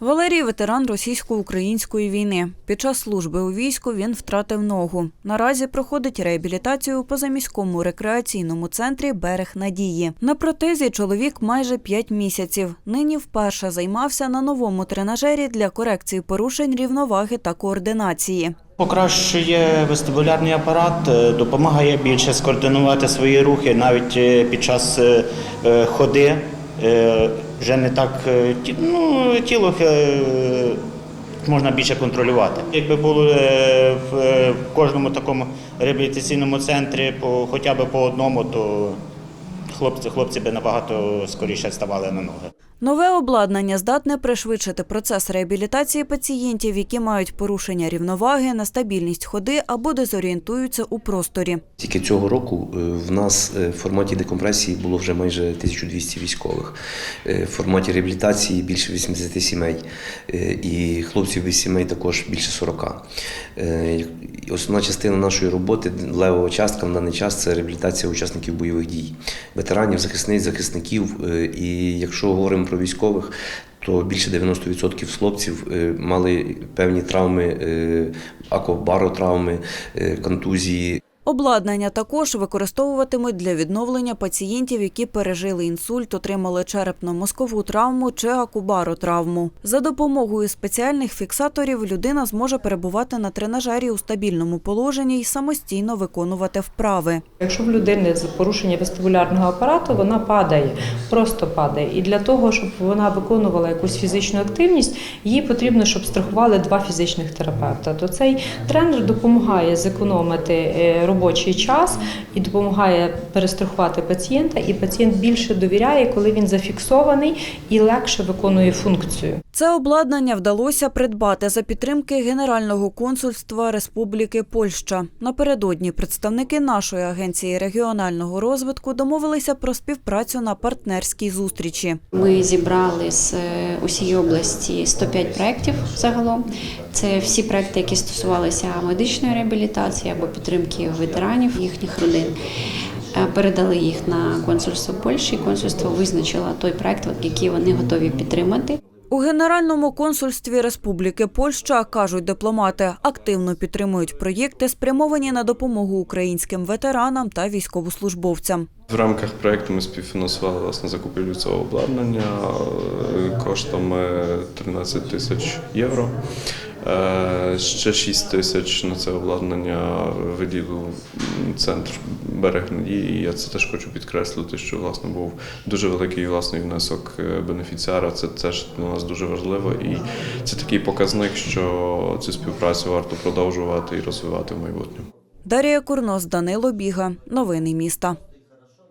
Валерій ветеран російсько-української війни. Під час служби у війську він втратив ногу. Наразі проходить реабілітацію у позаміському рекреаційному центрі Берег Надії. На протезі чоловік майже 5 місяців. Нині вперше займався на новому тренажері для корекції порушень рівноваги та координації. Покращує вестибулярний апарат, е, допомагає більше скоординувати свої рухи навіть е, під час е, ходи. Вже не так е, ну, тіло е, можна більше контролювати. Якби було е, в кожному такому реабілітаційному центрі по хоча б по одному, то хлопці, хлопці би набагато скоріше ставали на ноги. Нове обладнання здатне пришвидшити процес реабілітації пацієнтів, які мають порушення рівноваги, нестабільність ходи або дезорієнтуються у просторі. Тільки цього року е, в нас е, в форматі декомпресії було вже майже 1200 військових. Е, В форматі реабілітації більше 80 сімей. І хлопців без сімей також більше 40. Е, Основна частина нашої роботи, левова частка на даний час це реабілітація учасників бойових дій, ветеранів, захисниць, захисників. І якщо говоримо про військових, то більше 90% хлопців е, мали певні травми, е, акобаротравми, е, контузії. Обладнання також використовуватимуть для відновлення пацієнтів, які пережили інсульт, отримали черепно-мозкову травму чи акубаротравму. За допомогою спеціальних фіксаторів людина зможе перебувати на тренажері у стабільному положенні і самостійно виконувати вправи. Якщо в людини з порушення вестибулярного апарату, вона падає, просто падає. І для того, щоб вона виконувала якусь фізичну активність, їй потрібно, щоб страхували два фізичних терапевта. То цей тренер допомагає зекономити е, робочий час і допомагає перестрахувати пацієнта. І пацієнт більше довіряє, коли він зафіксований і легше виконує функцію. Це обладнання вдалося придбати за підтримки Генерального консульства Республіки Польща. Напередодні представники нашої агенції регіонального розвитку домовилися про співпрацю на партнерській зустрічі. Ми зібрали з е, усієї області 105 проєктів загалом. Це всі проекти, які стосувалися медичної реабілітації або підтримки ветеранів їхніх родин. Е, Передали їх на консульство Польщі. Консульство визначило той проект, який вони готові підтримати. У Генеральному консульстві Республіки Польща кажуть дипломати, активно підтримують проєкти, спрямовані на допомогу українським ветеранам та військовослужбовцям. В рамках проєкту ми співфінансували власне закупівлю цього обладнання е, коштом е, 13 тисяч євро. Е, Ще 6 тисяч на це обладнання виділив центр берег надії. І я це теж хочу підкреслити, що власне був дуже великий власний внесок е, бенефіціара. Це теж для нас дуже важливо, і це такий показник, що цю співпрацю варто продовжувати і розвивати в майбутньому. Дарія Курнос, Данило Біга. Новини міста.